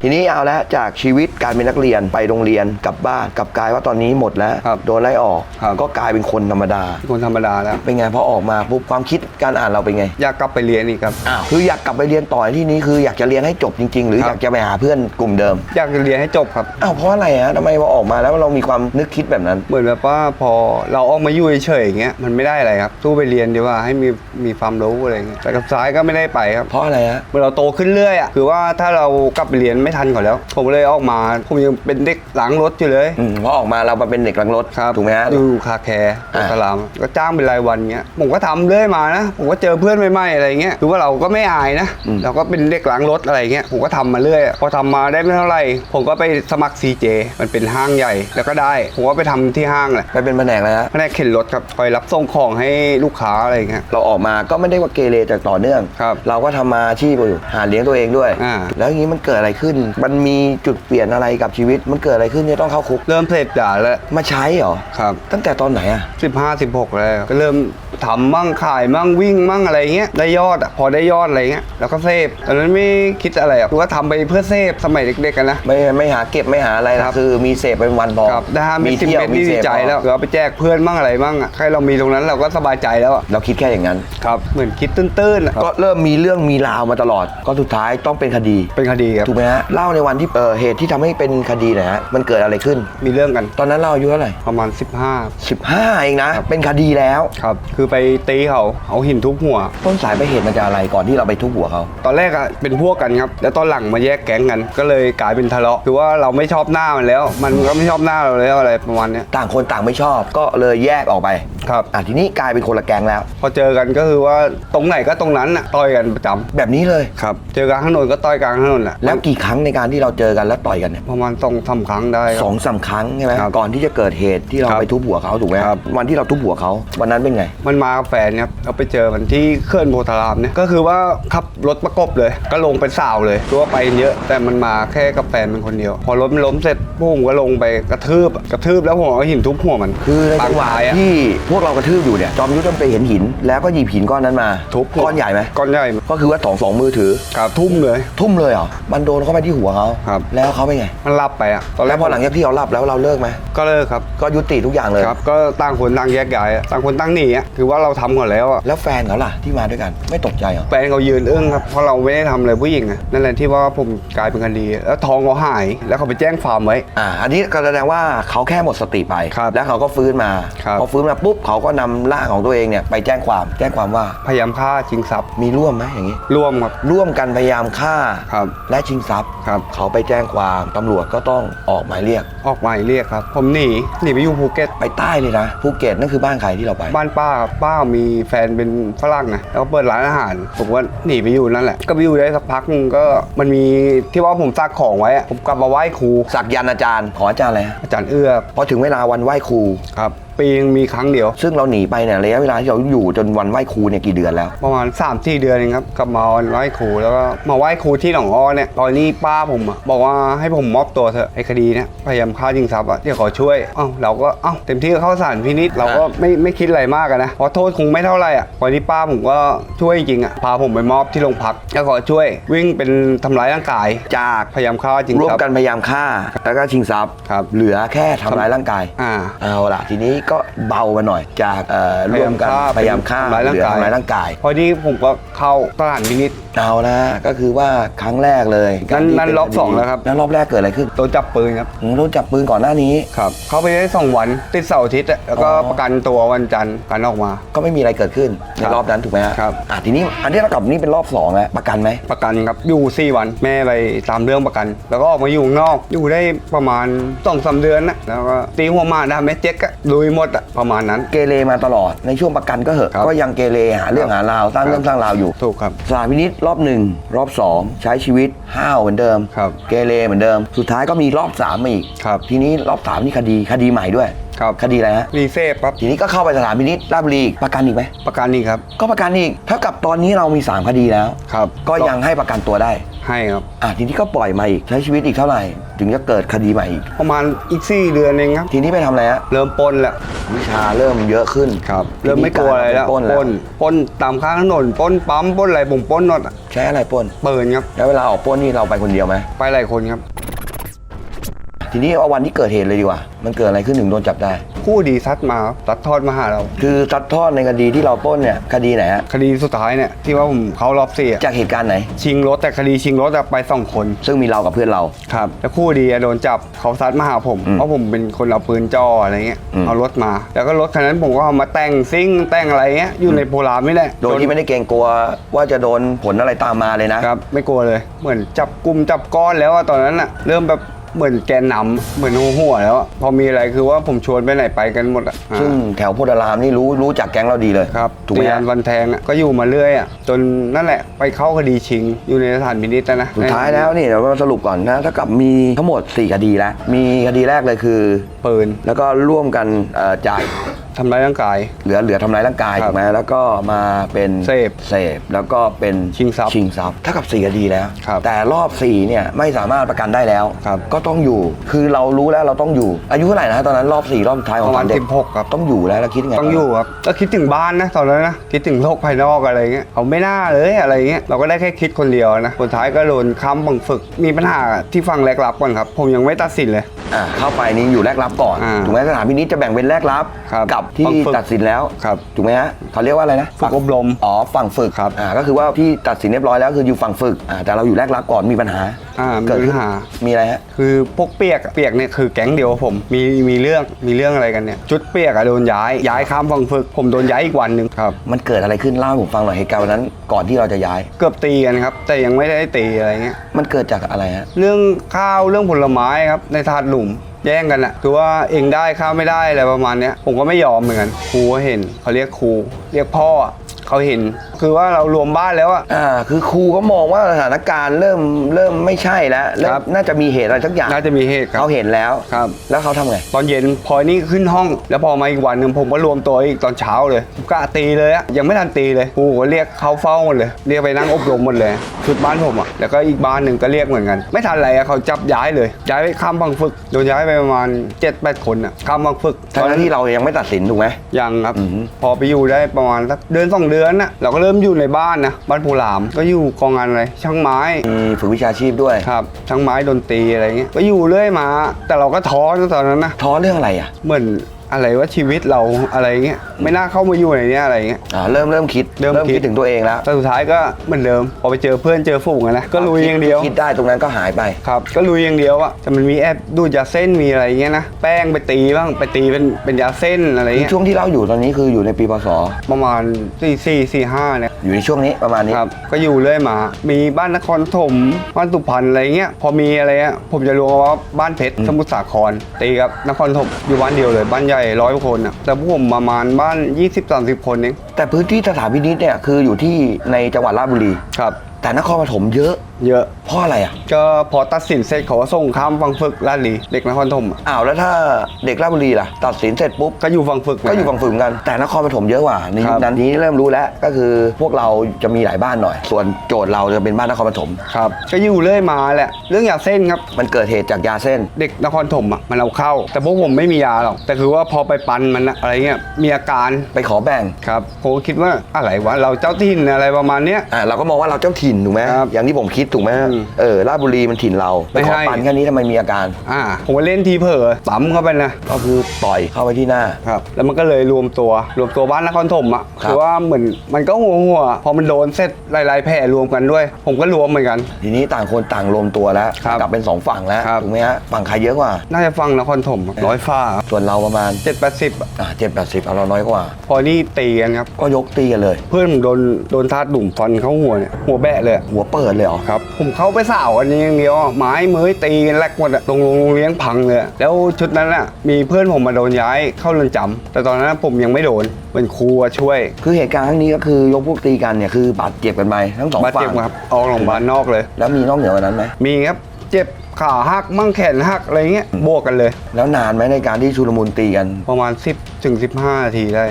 ทีนี้เอาละจากชีวิตการเป็นนักเรียนไปโรงเรียนกลับบ้านกลับกลายว่าตอนนี้หมดแล้วครับโดนไล่ออกครับ ก็กลายเป็นคนธรรมดา คนธรรมดาแล้ว เป็นไงพอออกมาปุ๊บความคิดการอ่านเราเป็นไงอยากกลับไปเรียนอีกครับ อ้าวคืออยากกลับไปเรียนต่อที่นี้คืออยากจะเรียนให้จบจริง ๆ หรือครับอยากจะไปหาเพื่อนกลุ่มเดิมอยากจะเรียนให้จบครับ อ้าวเพราะอะไรฮะทำไมพอออกมาแล้วเรามีความนึกคิดแบบนั้น เหมือนแบบว่าพอเราออกมาอยู่เฉยๆอย่างเงี้ยมันไม่ได้อะไรครับสู้ไปเรียนดีกว่าให้มีมีความรู้อะไรเงี้ยแต่กับซ้ายก็ไม่ได้ไปครับเพราะอะไรฮะเมื่อเราโตขึ้นเรื่อยอะคือว่าถ้าเรากลับไปเรียนไม่ทันเขาแล้ว ผมเลยออกมา ผมยังเป็นเด็กหลังรถอยู่เลยอืมพอออกมาเรามาเป็นเด็กหลังรถครับถูกไหมฮะ อยู่คาแคร์อ่าสลามก็จ้างเป็นรายวันเงี้ย ผมก็ทำเรื่อยมานะ ผมก็เจอเพื่อนใหม่ๆอะไรเงี้ย คือว่าเราก็ไม่อายนะ เราก็เป็นเด็กหลังรถอะไรเงี้ย ผมก็ทำมาเรื่อย พอทำมาได้ไม่เท่าไหร่ ผมก็ไปสมัคร CJ มันเป็นห้างใหญ่ แล้วก็ได้ ผมก็ไปทำที่ห้างแหละไปเป็นแผนกเลยฮะ แผนกเข็นรถครับ คอยรับส่งของให้ลูกค้าอะไรเงี้ย เราออกมาก็ไม่ได้ว่าเกเรจากต่อเนื่อง ครับเราก็ทำมาอาชีพอยู่หาเลี้ยงตัวเองด้วย อ่า แล้วอย่างนี้มันเกิดอะไรขึ้นมันมีจุดเปลี่ยนอะไรกับชีวิต มันเกิดอะไรขึ้นที่ต้องเข้าคุก เริ่มเสพยาแล้วมาใช้เหรอ ครับตั้งแต่ตอนไหนอะ15 16แล้วก็เริ่มทำมั่งขายมั่งวิ่งมั่งอะไรเงี้ยได้ยอดอะพอได้ยอดอะไรเงี้ยแล้วก็เซฟตอนนั้นไม่คิดอะไรอะคือว่าทำไปเพื่อเซฟสมัยเด็กๆกันนะ ไม่ไม่หาเก็บไม่หาอะไรนะครับ คือมีเสพเป็นวันพอครับได้ห้าเม็ดมีสิบเที่ยวเม็ดมีนี่เสดีพใจพอแล้วเราไปแจกเพื่อนมั่งอะไรมั่งอะแค่เรามีตรงนั้นเราก็สบายใจแล้วอะเราคิดแค่อย่างนั้น ครับเหมือนคิดตื้นๆอะก็เริ่มมีเรื่องมีราวมาตลอด ก็สุดท้ายต้องเป็นคดีเป็นคดีครับถูกไหมฮะเล่าในวันที่เออเหตุที่ทำให้เป็นคดีหน่อยฮะมันเกิดอะไรขึ้น มีเรื่องกันตอนนั้นเราอายุเท่าไหร่ประมาณ 15เองนะ เป็นคดีแล้ว15ครับ คือไปตีเขาเอาหินทุบหัว ต้นสายไปเหตุมันจะอะไรก่อนที่เราไปทุบหัวเขา ตอนแรกอะเป็นพวกกันครับ แล้วตอนหลังมาแยกแก๊งกัน ก็เลยกลายเป็นทะเลาะ คือว่าเราไม่ชอบหน้ามันแล้ว มันก็ไม่ชอบหน้าเราแล้วอะไรประมาณเนี้ย ต่างคนต่างไม่ชอบก็เลยแยกออกไปครับ อะทีนี้กลายเป็นคนละแก๊งแล้ว พอเจอกันก็คือว่าตรงไหนก็ตรงนั้นอะต่อยกันประจำแบบนี้เลย ครับ เจอกลางถนนก็ต่อยกลางถนนแหละ แล้วกี่ครั้งในการที่เราเจอกันแล้วต่อยกันเนี่ยประมาณสองสามครั้งได้คสรัอบ งสามครั้งใช่ไหมครับก่อนที่จะเกิดเหตุที่เราครับไปทุบหัวเขาถูกไหมครับ วันที่เราทุบหัวเขาวันนั้นเป็นไง มันมากับแฟนครับเราไปเจอมันที่เคลื่อนโพธารามเนี่ยก็คือว่าขับรถประกบเลย ก็ลงเป็นสาวเลยคือว่าไปกันเยอะ แต่มันมาแค่กับแฟนเป็นคนเดียว พอรถมันล้มเสร็จพวกผมก็ลงไปกระทืบอะกระทืบแล้วผมเอาหินทุบหัวมันคือในจังหวะปางตายอะ ที่พวกเรากระทืบอยู่เนี่ยจอมยุทธมันไปเห็นหิน แล้วก็หยิบหินก้อนนั้นมาทุบหัวก้อนใหญ่ไหมก้อนใหญ่ ก็คือว่าสองสองมือถือ ครับทุ่มเลย ทุ่มเลยเหรอมันโดนเข้าไปที่หัวเขาครับ แล้วเขาเป็นไงมันรับไปอะตอนแรแล้กวพอหลังจากที่เราหลับแล้วเราเลิกไหมก็เลิกครับ ก็ยุติทุกอย่างเลยครับ ก็ต่างคนต่างแยกย้ายอะต่างคนต่างหนีอะคือว่าเราทำก่อนแล้วอะแล้วแฟนเขาล่ะที่มาด้วยกันไม่ตกใจเหรอแฟนเขายืนอึ้งครับเพราะเราไม่ได้ทำอะไรผู้หญิงอะนั่นแหละที่ว่าผมกลายเป็นคดีแล้วทองเขาหาย แล้วเขาไปแจ้งความไว้ อ่าอันนี้ก็แสดงว่าเขาแค่หมดสติไป ครับแล้วเขาก็ฟื้นมาครับ พอฟื้นมาปุ๊บเขาก็นำร่างของตัวเองเนี่ยไปแจ้งความแจ้งความว่าพยายามฆ่าชิงทรัพย์มีร่วมไหมอย่างนี้ ร่วมครับร่วมกันพยายามฆ่า ครับ และชิงทรัพย์ ครับ เขาไปแจ้งความตำรวจก็ต้องออกหมายเรียก ออกหมายเรียกครับ ผมหนีหนีไปอยู่ภูเก็ตไปใต้เลยนะภูเก็ตนั่นคือบ้านใครที่เราไปบ้านป้าครับป้ามีแฟนเป็นฝรั่งนะแล้วก็เปิดร้านอาหารผมก็หนีไปอยู่นั่นแหละ ก็ไปอยู่ได้สักพักนึงก็มันมีที่ว่าผมซักของไว้อะผมกลับมาไหว้ครูสักยันต์อาจารย์ขออาจารย์อะไรฮะอาจารย์เอื้อพอถึงเวลาวันไหว้ครูครับปีนึงมีครั้งเดียว ซึ่งเราหนีไปเนี่ยระยะเวลาที่เราอยู่จนวันไหว้ครูเนี่ยกี่เดือนแล้ว ประมาณ3 4เดือนเองครับกลับมาวันไหว้ครูแล้วก็มาไหว้ครูที่หนองอ้อเนี่ยตอนนี้ป้าผมอะบอกว่าให้ผมมอบตัวเถอะไอ้คดีเนี่ยพยายามฆ่ายิงทรัพย์อะเดี๋ยวขอช่วยเอ้าเราก็เอ้าเต็มที่ก็เข้าสารพินิษเราก็ไม่ไม่คิดอะไรมากอะนะเพราะโทษคงไม่เท่าไหร่อะพอนี้ป้าผมก็ช่วยจริงอะพาผมไปมอบที่โรงพักแล้วขอช่วย วิ่งเป็นทำร้ายร่างกายจากพยายามฆ่าจริงร่วมทรัพย์ กันพยายามฆ่าแล้วก็ชิงทรัพย์ครับ เหลือแค่ทำร้ายร่างกายอ่า เอาล่ะทีนี้ก็เบามาหน่อย จากเอ่อร่วมกันพยายามฆ่าทำร้ายร่างเหลือกายทำร้ายร่างกายพอดีผมก็เข้าสถานพินิษเอาละก็คือว่าครั้งแรกเลยนั่นที่นั่นเป็รอบสองแล้วครับแล้วรอบแรกเกิดอะไรขึ้นโดนจับปืนครับ ผมโดนจับปืนก่อนหน้านี้ ครับ เข้าไปได้สองวัน ติดเสาร์อาทิตย์อะแล้วก็อ๋อ ประกันตัววันจันทร์กันออกมา ก็ไม่มีอะไรเกิดขึ้นในครับรอบนั้นถูกไหมฮะครับ อะทีนี้อันนี้เรากลับนี่เป็นรอบสองแล้วประกันไหมประกันครับ อยู่ 4 วัน แม่ไปตามเรื่องประกัน แล้วก็ออกมาอยู่ข้างนอก อยู่ได้ประมาณสองสามเดือนนะ แล้วก็ตีหัวหมาได้แม่เจ๊กอะลุยหมดอะประมาณนั้น เกเรมาตลอดในช่วงประกันก็เหอะครับก็ยังเกเรหาเรื่องหาราวสร้างเรื่องสร้างราวอยู่ถูกครับสถานพินิษรอบหนึ่งรอบสองใช้ชีวิตห้าวเหมือนเดิมครับเกเรเหมือนเดิม สุดท้ายก็มีรอบสามมาอีกครับทีนี้รอบสามนี่คดีคดีใหม่ด้วย ครับ คดีอะไรฮะรีเซฟครับทีนี้ก็เข้าไปสถานพินิษราชบุรีอีกประกันอีกไหมประกันนี่ครับ ก็ประกันอีกเท่ากับตอนนี้เรามี 3 คดีแล้ว ครับก็ยังให้ประกันตัวได้ ให้ครับ อะทีนี้ก็ปล่อยมาอีกใช้ชีวิตอีกเท่าไหร่ ถึงจะเกิดคดีใหม่อีก ประมาณอีกสี่เดือนเองครับ ทีนี้ไปทำอะไรฮะเริ่มปล้นแล้ววิชาเริ่มเยอะขึ้นครับเริ่มไม่กลัวอะไรแล้วปล้นปแล้วล้นปล้นตามข้างถนนปล้นปั๊มปล้นอะไรผมปล้นหมดอะใช้อะไรปล้นเปิดครับ แล้วเวลาออกปล้นนี่เราไปคนเดียวไหมไปหลายคนครับ ทีนี้เอาวันที่เกิดเหตุเลยดีกว่า มันเกิดอะไรขึ้นถึงโดนจับได้ คู่ดีซัดมาครับซัดทอดมาหาเรา คือซัดทอดในคดีที่เราปล้นเนี่ยคดีไหนฮะคดีสุดท้ายเนี่ยที่ว่าผมเขารอบสี่อะจากเหตุการณ์ไหน ชิงรถแต่คดีชิงรถอะไปสองคนซึ่งมีเรากับเพื่อนเรา ครับแล้วคู่ดีอะโดนจับเขาซัดมาหาผมอืมเพราะผมเป็นคนเอาปืนจ่ออะไรเงี้ยอืม เอารถมา แล้วก็รถคันนั้นผมก็เอามาแต่งซิ่งแต่งอะไรเงี้ยอยู่ในโพลารไม่แหละโดยที่ไม่ได้เกรงกลัวว่าจะโดนผลอะไรตามมาเลยนะ ครับไม่กลัวเลยเหมือนจับกลุ่มจับก้อนแล้วอะตอนนั้นอะเริ่มแบบ เหมือนแกนนำเหมือนหัวหัวแล้วอะพอมีอะไรคือว่าผมชวนไปไหนไปกันหมดอะซึ่งอ่าแถวโพธารามนี่รู้รู้จักแก๊งเราดีเลยครับถูกไหมตีฮะอันวันแทงอะก็อยู่มาเรื่อยอะจนนั่นแหละไปเข้าคดีชิง อยู่ในสถานพินิจนะ สุดท้ายแล้วนี่เดี๋ยวเราสรุปก่อนนะถ้ากับมีทั้งหมด 4 คดีแล้วมีคดีแรกเลยคือปืน แล้วก็ร่วมกันเอ่อจ่ายทำร้ายร่างกาย เหลือเหลือทำร้ายร่างกายครับถูกไหมแล้วก็มาเป็นเสพเสพแล้วก็เป็นชิงทรัพย์ชิงทรัพย์ถ้ากับ4คดีแล้ว ครับแต่รอบ4เนี่ยไม่สามารถประกันได้แล้ว ครับก็ต้องอยู่คือเรารู้แล้วเราต้องอยู่ อายุเท่าไหร่นะฮะตอนนั้นรอบ4รอบสุดท้ายขปองระมาณเด็ก16ครับ ต้องอยู่แล้วแล้วคิดยังไงต้องอยู่ครับก็คิดถึงบ้านนะตอนนั้นนะคิดถึงโลกภายนอกอะไรเงี้ยเอาไม่น่าเลยอะไรเงี้ยเราก็ได้แค่คิดคนเดียวนะสุดท้ายก็โดนค้ำบังฝึก มีปัญหาที่ฟังแรกรับก่อนครับ ผมยังไม่ตัดสินเลย อ่าเข้าไปนี่อยู่แรกรับก่อนอ่าถูกไหมสถานพินิจจะแบ่งเป็นแรกรับ ครับกับที่ฝั่งฝึกตัดสินแล้วครับ ถูกไหมฮะเขาเรียกว่าอะไรนะฝึกอบรม อ๋อฝั่งฝึกครับอ่าก็คือว่าพี่ตัดสินเรียบร้อยแล้วคืออยู่ฝั่งฝึกอ่าแต่เราอยู่แรกรับก่อนมีปัญหาอ่ามีเกิดปัขึ้ญนหา มีอะไรฮะ คือพวกเปียกอะเปียกเนี่ยคือแก๊งเดียวกับผม มีมีเรื่องมีเรื่องอะไรกันเนี่ยชุดเปียกอะโดนย้ายย้ายข้ามฟังฝึก ผมโดนย้ายอีกวันหนึ่งครับ มันเกิดอะไรขึ้นเล่าให้ผมฟังหน่อยเหตุการณ์วันนั้นก่อนที่เราจะย้าย เกือบตีกันครับ แต่ยังไม่ได้ตีอะไรเงี้ย มันเกิดจากอะไรฮะ เรื่องข้าวเรื่องผลไม้ครับในถาดหลุม แย่งกันอะคือว่าเองได้ข้าวไม่ได้อะไรประมาณเนี้ยผมก็ไม่ยอมเหมือนกันครูก็เห็นเขาเรียกครูเรียกพ่ออะ เขาเห็น คือว่าเรารวมบ้านแล้วอะ อ่าคือครูก็มองว่าสถานการณ์เริ่มเริ่มไม่ใช่แล้วเริ่มครับ น่าจะมีเหตุอะไรสักอย่างน่าจะมีเหตุครับ เขาเห็นแล้วครับ แล้วเขาทำไง ตอนเย็นพอนี่ขึ้นห้อง แล้วพอมาอีกวันหนึ่งผมก็รวมตัวอีกตอนเช้าเลยผมกะตีเลยอะยังไม่ทันตีเลยครูก็เรียกเข้าเฝ้าหมดเลย เรียกไปนั่งอบรมหมดเลยชุดบ้านผมอะแล้วก็อีกบ้านหนึ่งก็เรียกเหมือนกัน ไม่ทันไรอะเขาจับย้ายเลย ย้ายไปข้ามบังฝึกโดนย้ายไปประมาณ7จ็ดแปดคนอะข้ามบังฝึกทั้งที่เรายังไม่ตัดสินถูกไหม ยังครับอือฮึพอไปอยู่ได้ประมาณสักเดือนสองเดือนน่ะเราก็เริ่มอยู่ในบ้านนะบ้านภูหลามก็อยู่กองงานอะไรช่างไม้มีฝึกวิชาชีพด้วยครับช่างไม้ดนตรีอะไรเงี้ยก็อยู่เรื่อยมา แต่เราก็ท้อนะตอนนั้นนะท้อเรื่องอะไรอะเหมือน อะไรว่าชีวิตเราอะไรเงี้ยไม่น่าเข้ามาอยู่ในเนี้ยอะไรเงี้ย อ่าเริ่มเริ่มคิดเริ่มคิดถึงตัวเองแล้วแต่สุดท้ายก็เหมือนเดิมพอไปเจอเพื่อนเจอฝูงอะนะก็ลุยอย่างเดียว คิดได้ตรงนั้นก็หายไป ครับก็ลุยอย่างเดียวอะแต่มันมีแอบดูดยาเส้นมีอะไรเงี้ยนะแป้งไปตีบ้างไปตีเป็นเป็นยาเส้นอะไรคือเงี้ยช่วงที่เราอยู่ตอนนี้คืออยู่ในปีพศประมาณสี่สี่สี่ห้าเนี่ย อยู่ในช่วงนี้ประมาณนี้ ครับก็อยู่เรื่อยมา มีบ้านนครถมบ้านสุพรรณอะไรเงี้ย พอมีอะไรเงี้ยผมจะรู้ว่าบ้านเพชรสมุทรสาครตีกับนครถมอยู่บ้านเดียวเลยบ้านใหญ่ร้อยกว่าคนอะแต่พวกผมประมาณบ้าน 20-30 คนเองแต่พื้นที่สถานพินิจเนี่ยคืออยู่ที่ในจังหวัดราชบุรี ครับ แต่นครปฐมเยอะ เยอะ เพราะอะไรอะ ก็พอตัดสินเสร็จเขาก็ส่งข้ามฟังฝึกลาดหลีเด็กนครถมอะอ้าวแล้วถ้าเด็กราชบุรีล่ะ ตัดสินเสร็จปุ๊บ ก็อยู่ฟังฝึกก็อยู่ฝั่งฝืนกัน แต่นครปฐมเยอะกว่าในคยุรัคบนั้นทีนี้เริ่มรู้แล้วก็คือพวกเราจะมีหลายบ้านหน่อย ส่วนโจทย์เราจะเป็นบ้านนครปฐมครับ ก็อยู่เรื่อยมาแหละ เรื่องยาเส้นครับ มันเกิดเหตุจากยาเส้น เด็กนครถมอะมันเอาเข้า แต่พวกผมไม่มียาหรอก แต่คือว่าพอไปปันมันอะอะไรเงี้ย มีอาการ ไปขอแบ่งครับผมก็คิดว่าอะไรวะ เราเจ้าถิ่นอะไรประมาณเนี้ย อ่าเราก็มองว่าเราเจ้าถิ่นถูกไหมครับ อย่างที่ผมคิดถูกไหมอืมเออราชบุรีมันถิ่นเราไปขอไม่ให้ปันแค่นี้ทำไมมีอาการอ่าผมก็เล่นทีเผลอปั๊มเข้าไปนะก็คือต่อยเข้าไปที่หน้าครับแล้วมันก็เลยรวมตัวรวมตัวบ้านนครถมอะครับคือว่าเหมือนมันก็หัวหัวพอมันโดนเสร็จหลายๆแผลรวมกันด้วย ผมก็รวมเหมือนกัน ทีนี้ต่างคนต่างรวมตัวแล้วครับกลับเป็นสองฝั่งแล้วครับถูกไหมฮะฝั่งใครเยอะกว่า น่าจะฟังนครถมอะร้อยฟ้าส่วนเราประมาณเจ็ดแปดสิบอ่าเจ็ดแปดสิบเอาเราน้อยกว่า พอนี่ตีกันครับก็ยกตีกันเลย เพื่อนผมโดนโดนทาดดุ่มฟันเข้าหัวเนี่ยหัวแบะเลยอะหัวเปิดเลยเหรอครับ ผมเข้าไปสาวอันนี้อย่างเดียวอะไม้มือตีกันแลกหมดอะตรงโรงเลี้ยงพังเลยอะแล้วชุดนั้นอะมีเพื่อนผมมาโดนย้ายเข้าเรือนจำแต่ตอนนั้นผมยังไม่โดนเป็นครูอะช่วย คือเหตุการณ์ครั้งนี้ก็คือยกพวกตีกันเนี่ยคือบาดเจ็บกันไปทั้งสองบาดฝั่เจ็บงครับออกโรงพยาบาลนอกเลย แล้วมีนอกเหนือกว่านั้นไหมมีครับเจ็บขาหักมั่งแขนหักอะไรเงี้ยบวกกันเลย แล้วนานไหมในการที่ชุลมุนตีกันประมาณ 10ถึง15นาทีได้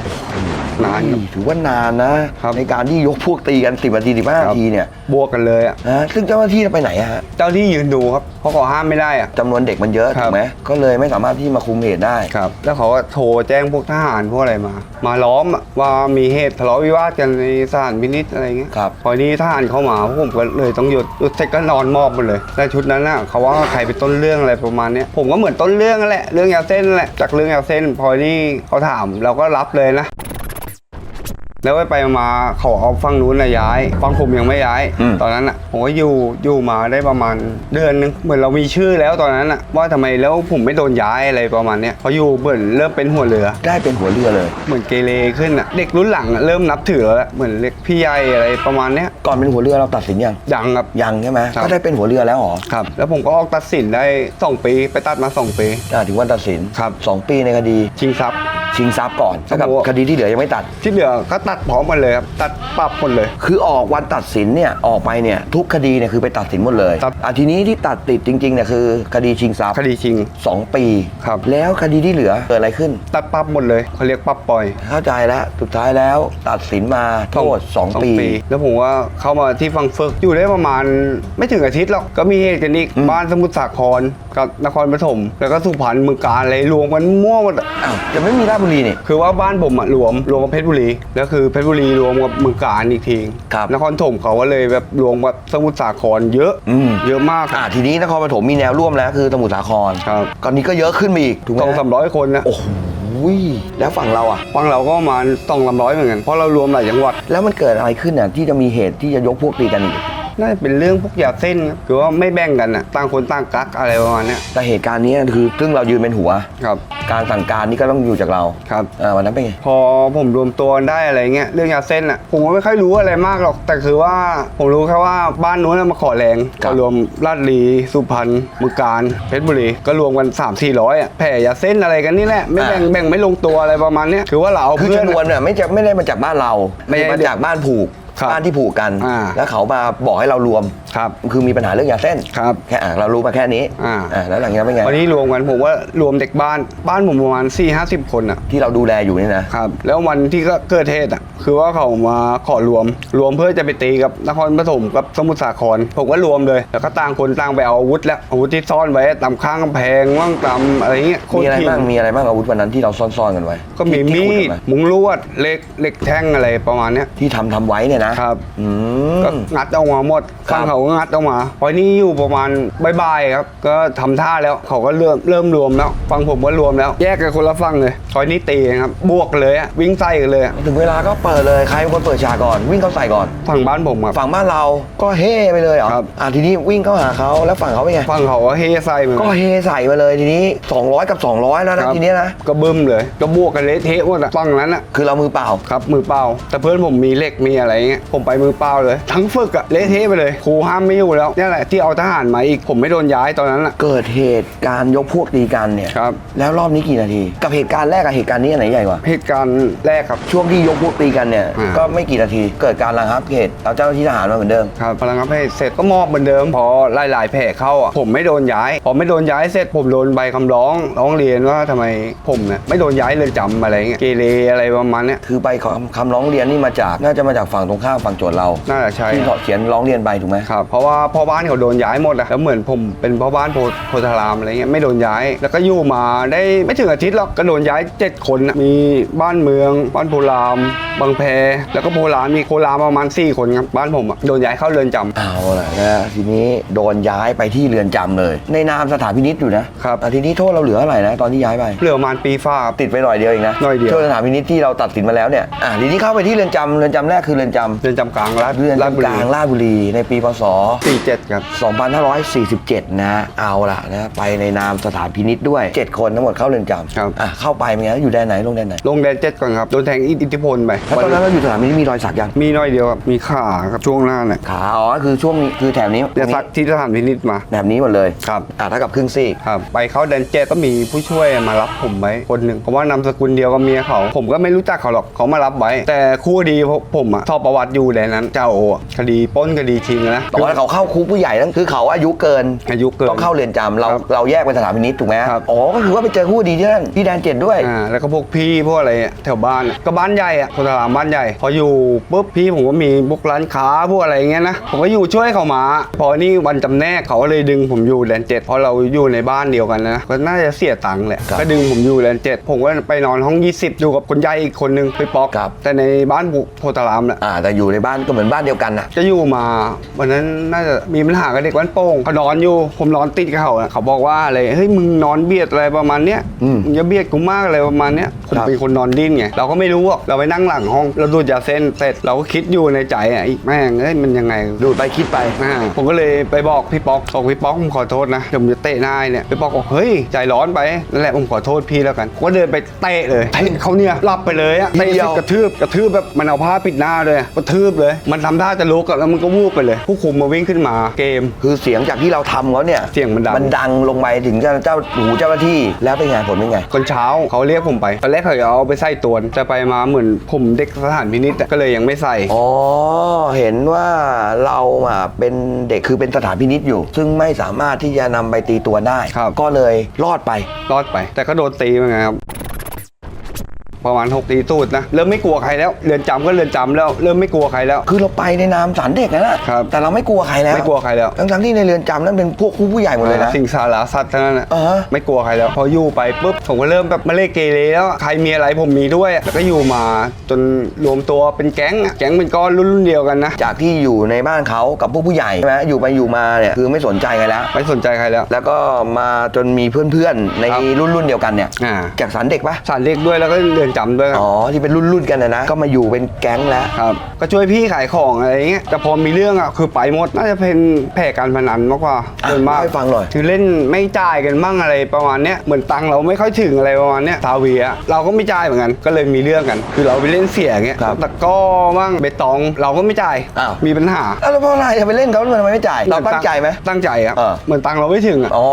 นานครับ ถือว่านานนะครับในการที่ยกพวกตีกันสิบนาทีสิบห้าครับนาทีเนี่ยบวกกันเลยอะนะซึ่งเจ้าหน้าที่ไปไหนอะฮะเจ้าที่ยืนดูครับเพราะเขาห้ามไม่ได้อะจำนวนเด็กมันเยอะครัถูบกไหมก็เลยไม่สามารถที่มาคุมเหตุได้ครับแล้วเขาก็โทรแจ้งพวกทหารพวกอะไรมา มาล้อมอะว่ามีเหตุทะเลาะวิวาทกันในสถานพินิษอะไรเงี้ยครับพอนี้ทหารเข้ามาพวกผมก็เลยต้องหยุดหยุดเสร็จก็นอนมอบหมดเลยแต่ชุดนั้นน่ะเขาว่าใครเป็นต้นเรื่องอะไรประมาณเนี้ยผมก็เหมือนต้นเรื่องนั่นแหละเรื่องยาเส้นนั่นแหละจากเรื่องยาเส้น พอนี่เขาถามเราก็รับเลยนะ แล้วไปๆมาๆเขาเอาฝั่งนู้นนะย้ายฝั่งผมยังไม่ย้ายอืมตอนนั้นอะผมก็อยู่อยู่มาได้ประมาณเดือนนึงเหมือนเรามีชื่อแล้วตอนนั้นอะว่าทำไมแล้วผมไม่โดนย้ายอะไรประมาณเนี้ยเขาอยู่เหมือนเริ่มเป็นหัวเรือ ได้เป็นหัวเรือเลย เหมือนเกเรขึ้นอะเด็กรุ่นหลังอะเริ่มนับถือแล้วเหมือนเล็กพี่ใหญ่อะไรประมาณเนี้ยก่อนเป็นหัวเรือเราตัดสินยังยังครับยังใช่ไหมครับก็ได้เป็นหัวเรือแล้วเหรอครับแล้วผมก็ออกตัดสินได้ 2 ปีไปตัดมา 2 ปีอ่าถึงวันตัดสินครับสองปีในคดีชิงทรัพย์ ชิงทรัพย์ก่อนครัแล้บวกับคดีที่เหลือยังไม่ตัด ที่เหลือก็ตัดพร้อมกันเลยครับตัดปรับหมดเลย คือออกวันตัดสินเนี่ยออกไปเนี่ยทุกคดีเนี่ยคือไปตัดสินหมดเลยครับ อะทีนี้ที่ตัดติดจริงๆเนี่ยคือคดีชิงทรัพย์คดีชิง สองปีครับ แล้วคดีที่เหลือเกิดอะไรขึ้น ตัดปรับหมดเลยเขาเรียกปรับปล่อยเข้าใจแล้วสุดท้ายแล้วตัดสินมาโทษสองปี แล้วผมว่าเข้ามาที่ฟังเฟิกอยู่ได้ประมาณไม่ถึงอาทิตย์หรอกก็มีเหตุกันอีกอืมบ้านสมุทรสาครกับนครปฐมแล้วก็สุพรรณเมืองการอะไรรวมกันมั่วหมดอะ อ้าวจะไม่มีราชบุรีนี่ คือว่าบ้านผมอะรวมรวมกับเพชรบุรี แล้วคือเพชรบุรีรวมกับเมืองการอีกทีครับ นครถมเขาก็เลยแบบรวมกับสมุทรสาครเยอะ อืมเยอะมากอ่าทีนี้นครปฐมมีแนวร่วมแล้วคือสมุทรสาครครับก่อนนี้ก็เยอะขึ้นมาอีกถูกไหมสองสามร้อยคนนะโอ้โหแล้วฝั่งเราอะฟังเราก็ประมาณสองสามร้อยเหมือนกันเพราะเรารวมหลายจังหวัด แล้วมันเกิดอะไรขึ้นเนี่ยที่จะมีเหตุที่จะยกพวกตีกันอีก น่าจะเป็นเรื่องพวกยาเส้นครับคือว่าไม่แบ่งกันอะต่างคนต่างกักอะไรประมาณเนี้ยแต่เหตุการณ์นี้คือซึ่งเรายืนเป็นหัว ครับ การสั่งการนี่ก็ต้องอยู่จากเราครับ อ่าวันนั้นเป็นไง พอผมรวมตัวกันได้อะไรเงี้ยเรื่องยาเส้นอะผมก็ไม่ค่อยรู้อะไรมากหรอก แต่คือว่าผมรู้แค่ว่าบ้านนู้นนะมาขอแรงครัก็บ รวมลาดลีสุพรรณมือการเพชรบุรีก็รวมกัน 3 4 0 0อะแผ่ยาเส้นอะไรกันนี่แหละไม่แบ่งแบ่งไม่ลงตัวอะไรประมาณเนี้ยคือว่าเราเอาคือเพื่อนจำนวนอะเนี่ยไม่จะไม่ได้มาจากบ้านเราไม่ได้มาจากบ้านผูก ครับบ้านที่ผูกกัน อ่า แล้วเขามาบอกให้เรารวม ครับคือมีปัญหาเรื่องยาเส้นครับแค่อะเรารู้มาแค่นี้อ่า แล้วหลังจากนั้นเป็นไงวันนี้รวมกันผมว่ารวมเด็กบ้านบ้านผมประมาณ4 5 0คนอะที่เราดูแลอยู่นี่นะครับแล้ววันที่ก็เกิดเหตุอะคือว่าเขามาขอรวม รวมเพื่อจะไปตีกับนครปฐมกับสมุทรสาครผมก็รวมเลย แล้วก็ต่างคนต่างไปเอาอาวุธแล้วอาวุธที่ซ่อนไว้ตามข้างกำแพงว่างตามอะไรเงี้ยโคตมีอะไรทีบ้างมีอะไรบ้างอาวุธวันนั้นที่เราซ่อนๆกันไว้ก็มีที่มีที่ขุดกันไว้มุงลวดเหล็กเหล็กแท่งอะไรประมาณเนี้ยที่ทำทำไว้เนี่ยนะครับ อืม ก็งัดออกมาหมดครับฟังเขาก็งัดออกมาพอนี้อยู่ประมาณบ่ายๆครับ ก็ทำท่าแล้วเขาก็เริ่มเริ่มรวมแล้ว ฟังผมก็รวมแล้ว แยกกันคนละฝั่งเลยพอนี้ตีกันครับ บวกเลยอะวิ่งใส่กันเลยอะถึงเวลาก็เปิดเลยใครเป็นคนเปิดฉากก่อน วิ่งเข้าใส่ก่อน ฝั่งบ้านผมครับ ฝั่งบ้านเราก็เฮ่ไปเลยเหรอครับอ่าทีนี้วิ่งเข้าหาเขาแล้วฝั่งเขาเป็นไงฝั่งเขาก็เฮใส่เหมือนก็กันเฮใส่มาเลยทีนี้ 200 กับ 200 แล้วนะครับ ทีเนี้ยนะก็บึ้มเลย ก็บวกกันเละเทะหมดอะฝั่งนั้นอะคือเรามือเปล่า ครับมือเปล่า แต่เพื่อนผมมีเหล็กมีอะไรเงี้ยผมไปมือเปล่าเลย ทั้งฝึกอะเละเทะไปเลยครูห้ามไม่อยู่แล้วนี่แหละที่เอาทหารมาอีกผมไม่โดนย้ายตอนนั้นอะ เกิดเหตุการณ์ยกพวกตีกันเนี่ยครับ แล้วรอบนี้กี่นาที กับเหตุการณ์แรกกับเหตุการณ์นี้อันไหนใหญ่กว่า เหตุการณ์แรกครับ ช่วงที่ยกพวกตีกันเนี่ย อ่า ก็ไม่กี่นาที เกิดการระงับเหตุเอาเจ้าหน้าที่ทหารมาเหมือนเดิม ครับพลังงานเพศเสร็จก็มอบเหมือนเดิม พอไล่หลายๆแผลเข้าอะผมไม่โดนย้าย พอไม่โดนย้ายเสร็จผมโดนใบคำร้องร้องเรียนว่าทำไมผมเนี่ยไม่โดนย้ายเรือนจำอะไรเงี้ยเกเรอะไรประมาณเนี้ยคือไปคำคำร้องเรียนนี่มาจาก น่าจะมาจากฝั่งตรงข้ามฝั่งโจทย์เรา น่าจะใช่ที่เขาเขียนร้องเรียนไปถูกไหมครับเพราะว่าพ่อบ้านเขาโดนย้ายหมดอะแล้วเหมือนผมเป็นพ่อบ้านโพโพธารามอะไรเงี้ยไม่โดนย้าย แล้วก็อยู่มาได้ไม่ถึงอาทิตย์หรอกก็โดนย้ายเจ็ดคนอะมีบ้านเมือง บ้านโพรามบางแพ แล้วก็โพรามมีโพรามประมาณสี่คนครับบ้านผมอะโดนย้ายเข้าเรือนจำเอาล่ะนะทีนี้โดนย้ายไปที่เรือนจำเลย ในนามสถานพินิษอยู่นะครับอะทีนี้โทษเราเหลืออะไรนะ ตอนที่ย้ายไป เหลือประมาณปีฝ้าครับ ติดไปหน่อยเดียวเองนะหน่อยเดียว โทษสถานพินิษที่เราตัดสินมาแล้วเนี่ยอะทีนี้เข้าไปที่เรือนจำเรือนจำแรกคือเรือนจำเรือนจำกลางราชเรือนราชบุจำกรีลางราชบุรีในปีพศสี่เจ็ดครับ 2547 นะ เอาล่ะนะ ไปในนามสถานพินิษด้วย 7 คนทั้งหมดเข้าเรือนจำครับ อะเข้าไปเป็นไงอยู่แดนไหนลงแดนไหนลงแดนเจ็ดก่อนครับ โดนแทงอิทธิพลไปแล้วตอนนั้นเราอยู่สถานพินิษมีรอยสักยังมีน้อยเดียวครับ มีขาครับช่วงหน้าเนี่ยขาอ๋อคือช่วงนี้คือแถบนี้จะซักที่สถานพินิจมา แบบนี้หมดเลยครับ อะถ้ากับครึ่งซีกครับ ไปเข้าแดนเจ็ดก็มีผู้ช่วยมารับผมไว้คนหนึ่งเพราะว่านามสกุลเดียวกับเมียเขา ผมก็ไม่รู้จักเขาหรอกเขามารับไว้ แต่คู่ดีผมผมอะสอบประวัติอยู่แดนนั้นเจ้าโออะคดีปล้นคดีชิงนะตอ๋อเขาเข้าคุกผู้ใหญ่นั่นคือเขาอายุเกินอายุเกินต้องเข้าเรือนจำเราครับเราแยกเป็นสถานพินิจถูกไหมครับ อ๋อก็คือว่าไปเจอคู่ดีที่นั่นที่แดนเจ็ดด้วย อ่าแล้วก็พวกพี่พวกอะไรอะแถวบ้านอะก็บ้านใหญ่อะคนตลาดบ้านใหญ่ พออยู่ปุ๊บพี่ผมก็มีพวกร้านค้าพวกอะไรอย่างเงี้ยนะผมก็อยู่ช่วยเขามา พอนี่วันจำแนกเขาก็เลยดึงผมอยู่แดนเจ็ดเพราะเราอยู่ในบ้านเดียวกันนะก็น่าจะเสียตังค์แหละครับก็ดึงผมอยู่แดนเจ็ดผมก็ไปนอนห้อง 20 อยู่กับคนใหญ่อีกคนนึงไปป๊อกครับ แต่ในบ้านโพธารามน่ะอ่าแต่อยู่ในบ้านก็เหมือนบ้านเดียวกันนะ จะอยู่มาวันนั้นน่าจะมีปัญหากับเด็กวันโป่งเขานอนอยู่ ผมนอนติดกับเขาอะเขาบอกว่าอะไรเฮ้ยมึงนอนเบียดอะไรประมาณเนี้ยอืมมึงจะเบียดกูมากอะไรประมาณเนี้ยผมครับเป็นคนนอนดิ้นไงเราก็ไม่รู้หรอกเราไปนั่งหลังห้องเราดูดยาเส้นเสร็จเราก็คิดอยู่ในใจอะอีกแม่งเอ้ยมันยังไงดูดไปคิดไป อ่าผมก็เลยไปบอกพี่ป๊อกบอกพี่ป๊อกผมขอโทษนะเดี๋ยวผมจะเตะหน้าเนี่ยพี่ป๊อกบอกเฮ้ยใจร้อนไปนั่นแหละผมขอโทษพี่แล้วกันผมก็เดินไปเตะเลยเตะเขาเนี่ยหลับไปเลยอะเตะเดีเสยร็วจกระทืบกระทืบแบบมันเอาผ้าปิดหน้าเลยอะกระทืบเลย มันทำท่าจะลุกอะแล้วมันก็วูบไปเลยผู้คุมมาวิ่งขึ้นมาเกม คือเสียงจากที่เราทำเขาเนี่ยเสียงมันดัง มันดังลงไปถึงเจ้าเจ้าหูเจ้าหน้าที่แล้วเป็นไงผลเป็นไงตอนเช้าเขาเรียกผมไปตอนแรกเขาจะเอาไปใส่ตวนจะไปมาเหมือนผมเด็กสถานพินิษก็เลยยังไม่ใส่ อ๋อ เห็นว่าเราอะเป็นเด็กคือเป็นสถานพินิษอยู่ ซึ่งไม่สามารถที่จะนำไปตีตัวได้ ครับ ก็เลยรอดไป รอดไป แต่ก็โดนตีเหมือนกันครับ ประมาณ6ตีตูดนะเริ่มไม่กลัวใครแล้วเรือนจำก็เรือนจำแล้ว เริ่มไม่กลัวใครแล้ว คือเราไปในนามสารเด็กนะนะครับ แต่เราไม่กลัวใครแล้วไม่กลัวใครแล้วทั้งๆที่ในเรือนจำนั้นเป็นพวกผู้ผู้ใหญ่หมดเลยนะ สิ่งสาราสัตว์ทั้งนั้นนะอ่าฮะ ไม่กลัวใครแล้ว พออยู่ไปปุ๊บผมก็เริ่มแบบมาเล่นเกเรแล้วอะใครมีอะไรผมมีด้วยอะแล้วก็อยู่มาจนรวมตัวเป็นแก๊งอะแก๊งเป็นก้อนรุ่นรุ่นเดียวกันนะจากที่อยู่ในบ้านเขากับพวกผู้ใหญ่ใช่ไหมอยู่ไปอยู่มาเนี่ยคือไม่สนใจใครแล้ว ไม่สนใจใครแล้ว แล้วก็มาจนมีเพื่อนๆในครับรุ่นรุ่นๆเดียวกันเนี่ยอ่า จากสารเด็กปะ สารเล็กด้วยแล้วก็เรือนจำด้วยครับอ๋อที่เป็นรุ่นรุ่นๆกันนะนะก็มาอยู่เป็นแก๊งแล้วครับก็ช่วยพี่ขายของอะไรอย่างเงี้ยแต่พอมีเรื่องอะคือไปหมดน่าจะเป็นแผ่การพนันมากกว่าอะส่วนมากเล่าให้ฟังหน่อยคือเล่นไม่จ่ายกันมั่งอะไรประมาณเนี้ยเหมือนตังค์เราไม่ค่อยถึงอะไรประมาณเนี้ยทาเวียเราก็ไม่จ่ายเหมือนกันก็เลยมีเรื่องกัน คือเราไปเล่นเสียอย่างเงี้ยครับตะกร้อมั่งเบตองเราก็ไม่จ่ายอ้าวมีปัญหาอ้าวแล้วเพราะอะไรจะไปเล่นเขาทำไมไม่จ่ายเราตั้งใจไหมตั้งใจครับเออเหมือนตังค์เราไม่ถึงอะอ๋อ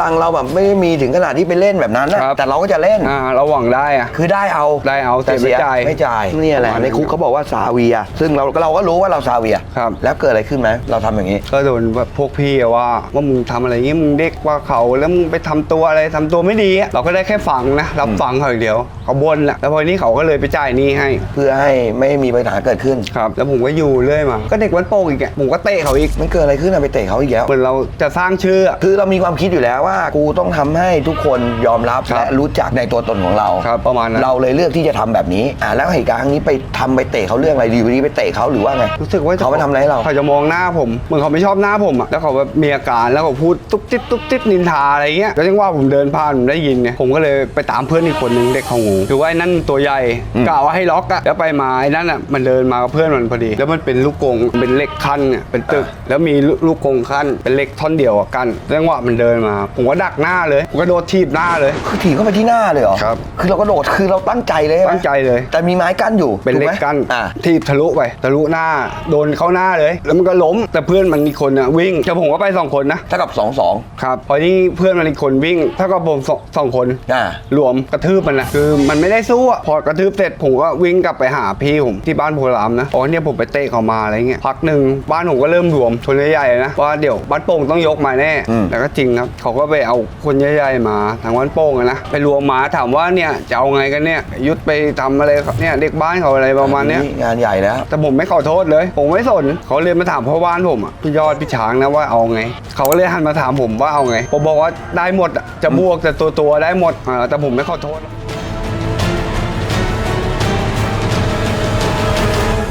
ตังค์เราแบบไม่ได้มีถึงขนาดที่ไปเล่นแบบนั้นนะครับแต่เราก็จะเล่นอ่าเราหวังได้อะคือได้เอาได้เอาแต่แต่ไม่เสียจ่ายไม่จ่ายเนี่ยแหละประมาณในคุกเขาบอกว่าซาเวีย ซึ่งเราเราก็รู้ว่าเราซาเวีย ครับ แล้วเกิดอะไรขึ้นไหมเราทำอย่างนี้ ก็โดนแบบพวกพี่อะว่าว่ามึงทำอะไรเงี้ยมึงเด็กกว่าเขาแล้วมึงไปทำตัวอะไรทำตัวไม่ดีอะเราก็ได้แค่ฟังนะรับฟังเขาอย่างเดียวเขาบ่นแหละแล้วพอนี้เขาก็เลยไปจ่ายหนี้ให้ เพื่อให้ไม่มีปัญหาเกิดขึ้นครับแล้วผมก็อยู่เรื่อยมาก็เด็กวันโป่งอีกอะผมก็เตะเขาอีกมันเกิดอะไรขึ้นอะไปเตะเขาอีกแล้วเหมือนเราจะสร้างชื่ออะคือเรามีความคิดอยู่แล้วว่ากูต้องทำให้ทุกคนยอมรับครับและรู้จักในตัวตนของเราครับประมาณนั้นเราเลยเลือกที่จะทำแบบนี้อ่าแล้วเหตุการณ์ครั้งนี้ไปทำไปเตะเขาเรื่องอะไรดีวันนี้ไปเตะเขาหรือว่าไงรู้สึกว่าเขาไปทำอะไรให้เราเขาจะมองหน้าผมเหมือนเขาไม่ชอบหน้าผมอะแล้วเขาแบบมีอาการแล้วเขาพูดตุ๊บติ๊บตุ๊บติ๊บนินทาอะไรเงี้ยแล้วยังว่าผมเดินผ่านผมได้ยินไงผมก็เลยไปตามเพื่อนอีกคนนึงเด็กเขางูคือว่าไอ้นั่นตัวใหญ่อืมกล่าวว่าให้ล็อกอะแล้วไปมาไอ้นั่นอะมันเดินมากับเพื่อนมันพอดี แล้วมันเป็นลูกกรงเป็นเหล็กขั้นเนี่ยเป็นตึกแล้วมีลูกกรงขั้นเป็นเหล็กท่อนเดียวอะกันจังหวะมันเดินมา ผมก็ดักหน้าเลยผมก็โดดทีบหน้าเลยคือถีบเข้าไปที่หน้าเลยเหรอครับคือเราก็โดดคือเราตั้งใจเลยใช่ไหมตั้งใจเลย แต่มีไม้กั้นอยู่เป็นเหล็กถูไหมกันอ่าทีบทะลุไปทะลุหน้าโดนเข้าหน้าเลย แล้วมันก็ล้มแต่เพื่อนมันอีกคนอะวิ่งแต่ผมก็ไปสองคนนะเท่ากับสองสองครับพอที่เพื่อนมันอีกคนวิ่งเท่ากับผมสองสองคนอ่ารวมกระทืบมันนะคือมันไม่ได้สู้อะพอกระทืบเสร็จผมก็วิ่งกลับไปหาพี่ผมที่บ้านโพลามนะอ๋อเนี่ยผมไปเตะเขามาอะไรเงี้ยพักหนึ่งบ้านผมก็เริ่มรวมชนใหญ่ๆนะว่าเดี๋ยวบ้านโป่งต้องยกมาแน่อืมแล้วก็จริงครับเขาก็ไปเอาคนใหญ่ๆมาทางบ้านโป่งอะนะไปรวมมาถามว่าเนี่ยจะเอาไงกันเนี่ยยุดไปทำอะไรครับเนี่ยเด็กบ้านเขาอะไรประมาณเนี้ย งานใหญ่แล้ว แต่ผมไม่ขอโทษเลย ผมไม่สน เขาเลยมาถามพ่อบ้านผมอะพี่ยอดพี่ช้างนะว่าเอาไง เขาก็เลยหันมาถามผมว่าเอาไง ผมบอกว่าได้หมดอะจะบวกแต่ตัวตัวๆได้หมดอ่าแต่ผมไม่ขอโทษ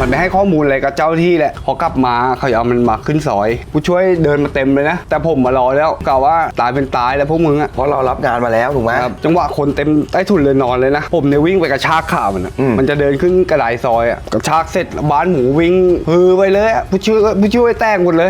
มันไปให้ข้อมูลอะไรกับเจ้าที่แหละพอกลับมาเขาจะเอามันมาขึ้นซอย ผู้ช่วยเดินมาเต็มเลยนะ แต่ผมมารอแล้วกล่าวว่าตายเป็นตายแล้วพวกมึงอะเพราะเรารับงานมาแล้วถูกไหมครับจังหวะคนเต็มใต้ถุนเลยนอนเลยนะ ผมเนี่ยวิ่งไปกระชากขามันอะอืม มันจะเดินขึ้นกระไดซอยอะกระชากเสร็จบ้านหมูวิ่งฮือไปเลยอะผู้ช่วยผู้ช่วยแตกหมดเลย